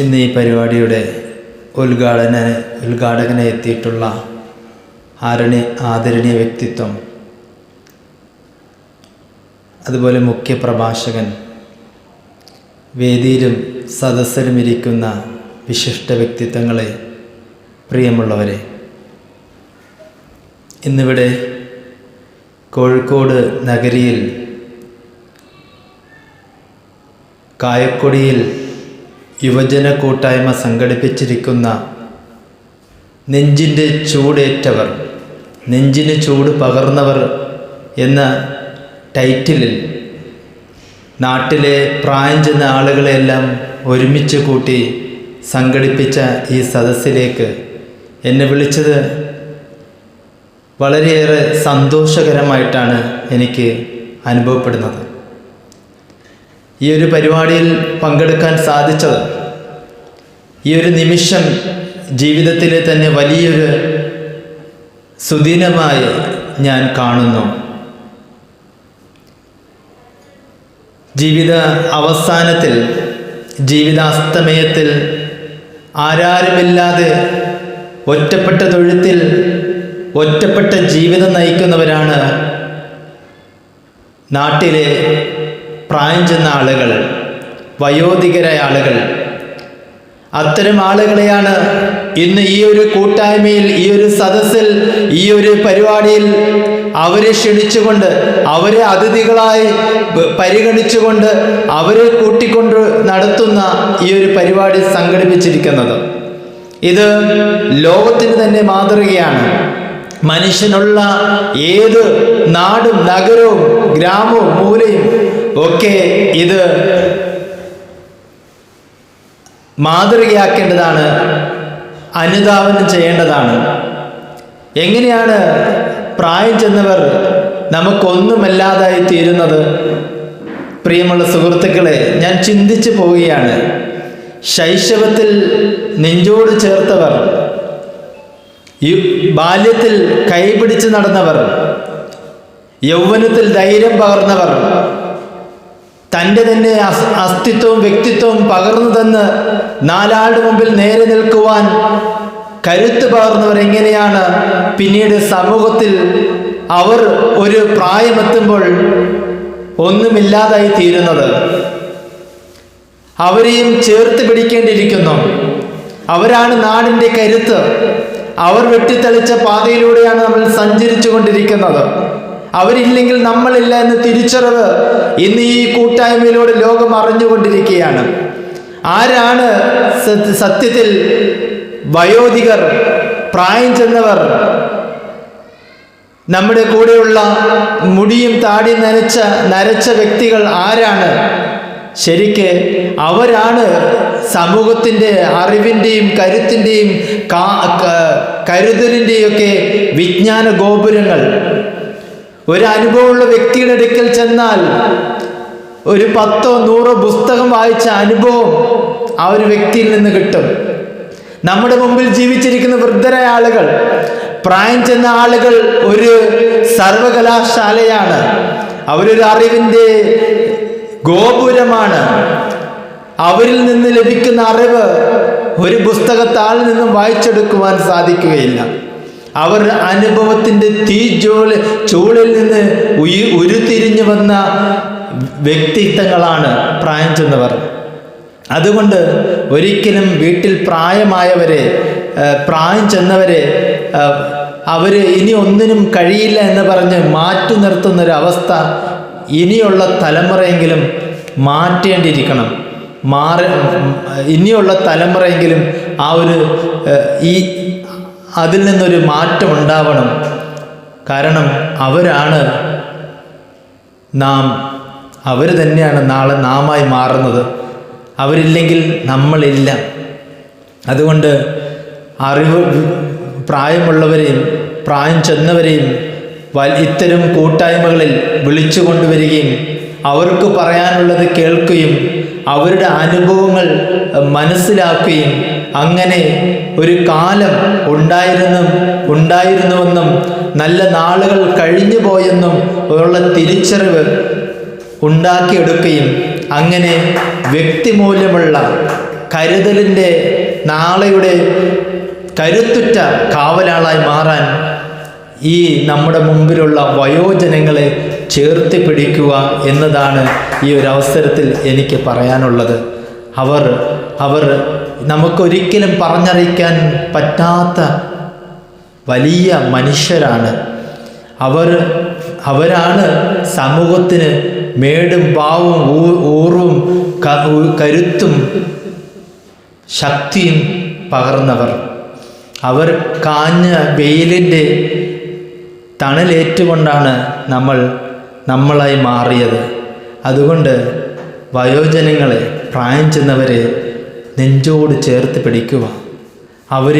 ഇന്ന് ഈ പരിപാടിയുടെ ഉദ്ഘാടന ഉദ്ഘാടകനെ എത്തിയിട്ടുള്ള ആരണി ആദരണീയ വ്യക്തിത്വം. അതുപോലെ മുഖ്യ പ്രഭാഷകൻ വേദിയിലും സദസ്സിലും ഇരിക്കുന്ന വിശിഷ്ട വ്യക്തിത്വങ്ങളെ പ്രിയമുള്ളവരെ ഇന്നിവിടെ കോഴിക്കോട് നഗരിയിൽ കായക്കൊടിയിൽ യുവജന കൂട്ടായ്മ സംഘടിപ്പിച്ചിരിക്കുന്ന നെഞ്ചിന്റെ ചൂടേറ്റവർ നെഞ്ചിന് ചൂട് പകർന്നവർ എന്ന ടൈറ്റിലിൽ നാട്ടിലെ പ്രായം ചെന്ന ആളുകളെല്ലാം ഒരുമിച്ച് കൂട്ടി സംഘടിപ്പിച്ച ഈ സദസ്സിലേക്ക് എന്നെ വിളിച്ചത് വളരെയേറെ സന്തോഷകരമായിട്ടാണ് എനിക്ക് അനുഭവപ്പെടുന്നത്. ഈ ഒരു പരിപാടിയിൽ പങ്കെടുക്കാൻ സാധിച്ചത് ഈ ഒരു നിമിഷം ജീവിതത്തിലെ തന്നെ വലിയൊരു സുദിനമായി ഞാൻ കാണുന്നു. ജീവിത അവസാനത്തിൽ ജീവിതാസ്തമയത്തിൽ ആരാരുമില്ലാതെ ഒറ്റപ്പെട്ട തൊഴുത്തിൽ ഒറ്റപ്പെട്ട ജീവിതം നയിക്കുന്നവരാണ് നാട്ടിലെ പ്രായം ചെന്ന ആളുകൾ വയോധികരായ ആളുകൾ. അത്തരം ആളുകളെയാണ് ഇന്ന് ഈ ഒരു കൂട്ടായ്മയിൽ ഈ ഒരു സദസ്സിൽ ഈ ഒരു പരിപാടിയിൽ അവരെ ക്ഷണിച്ചുകൊണ്ട് അവരെ അതിഥികളായി പരിഗണിച്ചുകൊണ്ട് അവരെ കൂട്ടിക്കൊണ്ട് നടത്തുന്ന ഈ ഒരു പരിപാടി സംഘടിപ്പിച്ചിരിക്കുന്നത്. ഇത് ലോകത്തിന് തന്നെ മാതൃകയാണ്. മനുഷ്യനുള്ള ഏത് നാടും നഗരവും ഗ്രാമവും മൂലയും ഒക്കെ ഇത് മാതൃകയാക്കേണ്ടതാണ് അനുധാവനം ചെയ്യേണ്ടതാണ്. എങ്ങനെയാണ് പ്രായം ചെന്നവർ നമുക്കൊന്നുമല്ലാതായി തീരുന്നത് പ്രിയമുള്ള സുഹൃത്തുക്കളെ ഞാൻ ചിന്തിച്ചു പോവുകയാണ്. ശൈശവത്തിൽ നെഞ്ചോട് ചേർത്തവർ ഈ ബാല്യത്തിൽ കൈപിടിച്ച് നടന്നവർ യൗവനത്തിൽ ധൈര്യം പകർന്നവർ തന്റെ തന്നെ അസ് അസ്തിത്വവും വ്യക്തിത്വവും പകർന്നു തന്ന് നാലാളുടെ മുമ്പിൽ നേരെ നിൽക്കുവാൻ കരുത്ത് പകർന്നവർ എങ്ങനെയാണ് പിന്നീട് സമൂഹത്തിൽ അവർ ഒരു പ്രായമെത്തുമ്പോൾ ഒന്നുമില്ലാതായി തീരുന്നത്? അവരെയും ചേർത്ത് പിടിക്കേണ്ടിയിരിക്കുന്നു. അവരാണ് നാടിന്റെ കരുത്ത്. അവർ വെട്ടിത്തെളിച്ച പാതയിലൂടെയാണ് നമ്മൾ സഞ്ചരിച്ചു കൊണ്ടിരിക്കുന്നത് അവരില്ലെങ്കിൽ നമ്മളില്ല എന്ന് തിരിച്ചറിവ് ഇന്ന് ഈ കൂട്ടായ്മയിലൂടെ ലോകം അറിഞ്ഞുകൊണ്ടിരിക്കുകയാണ്. ആരാണ് സത്യത്തിൽ വയോധികർ പ്രായം ചെന്നവർ നമ്മുടെ കൂടെയുള്ള മുടിയും താടി നനച്ച നരച്ച വ്യക്തികൾ ആരാണ്? ശരിക്ക് അവരാണ് സമൂഹത്തിന്റെ അറിവിന്റെയും കരുത്തിന്റെയും കാ- ക- കരുതലിന്റെയും ഒക്കെ വിജ്ഞാന ഗോപുരങ്ങൾ. ഒരു അനുഭവമുള്ള വ്യക്തിയുടെ അടുക്കൽ ചെന്നാൽ ഒരു പത്തോ നൂറോ പുസ്തകം വായിച്ച അനുഭവം ആ ഒരു വ്യക്തിയിൽ നിന്ന് കിട്ടും. നമ്മുടെ മുമ്പിൽ ജീവിച്ചിരിക്കുന്ന വൃദ്ധരായ ആളുകൾ പ്രായം ചെന്ന ആളുകൾ ഒരു സർവകലാശാലയാണ്. അവരൊരു അറിവിന്റെ ഗോപുരമാണ്. അവരിൽ നിന്ന് ലഭിക്കുന്ന അറിവ് ഒരു പുസ്തകത്താളിൽ നിന്നും വായിച്ചെടുക്കുവാൻ സാധിക്കുകയില്ല. അവർ അനുഭവത്തിന്റെ തീജോൾ ചൂളിൽ നിന്ന് ഉയു ഉരുത്തിരിഞ്ഞു വന്ന വ്യക്തിത്വങ്ങളാണ് പ്രായം ചെന്നവർ. അതുകൊണ്ട് ഒരിക്കലും വീട്ടിൽ പ്രായമായവരെ പ്രായം ചെന്നവരെ അവർ ഇനി ഒന്നിനും കഴിയില്ല എന്ന് പറഞ്ഞ് മാറ്റി നിർത്തുന്നൊരവസ്ഥ ഇനിയുള്ള തലമുറയെങ്കിലും മാറ്റേണ്ടിയിരിക്കണം. മാറി ഇനിയുള്ള തലമുറയെങ്കിലും ആ ഒരു ഈ അതിൽ നിന്നൊരു മാറ്റം ഉണ്ടാവണം. കാരണം അവരാണ് നാം അവർ തന്നെയാണ് നാളെ നാമായി മാറുന്നത്. അവരില്ലെങ്കിൽ നമ്മളില്ല. അതുകൊണ്ട് അറിവ് പ്രായമുള്ളവരെയും പ്രായം ചെന്നവരെയും ഇത്തരം കൂട്ടായ്മകളിൽ വിളിച്ചു കൊണ്ടുവരികയും അവർക്ക് പറയാനുള്ളത് കേൾക്കുകയും അവരുടെ അനുഭവങ്ങൾ മനസ്സിലാക്കുകയും അങ്ങനെ ഒരു കാലം ഉണ്ടായിരുന്നു ഉണ്ടായിരുന്നുവെന്നും നല്ല നാളുകൾ കഴിഞ്ഞു പോയെന്നും ഉള്ള തിരിച്ചറിവ് ഉണ്ടാക്കിയെടുക്കുകയും അങ്ങനെ വ്യക്തിമൂല്യമുള്ള കരുതലിന്റെ നാളെയുടെ കരുത്തുറ്റ കാവലാളായി മാറാൻ ഈ നമ്മുടെ മുമ്പിലുള്ള വയോജനങ്ങളെ ചേർത്ത് പിടിക്കുക എന്നതാണ് ഈ ഒരു അവസരത്തിൽ എനിക്ക് പറയാനുള്ളത്. അവർ അവർ നമുക്കൊരിക്കലും പറഞ്ഞറിയിക്കാൻ പറ്റാത്ത വലിയ മനുഷ്യരാണ്. അവർ അവരാണ് സമൂഹത്തിന് മേടും പാവും ഊർവും കരുത്തും ശക്തിയും പകർന്നവർ. അവർ കാഞ്ഞ വെയിലിന്റെ തണലേറ്റുകൊണ്ടാണ് നമ്മൾ നമ്മളായി മാറിയത്. അതുകൊണ്ട് വയോജനങ്ങളെ പ്രായം ചെന്നവരെ നെഞ്ചോട് ചേർത്ത് പിടിക്കുക അവരെ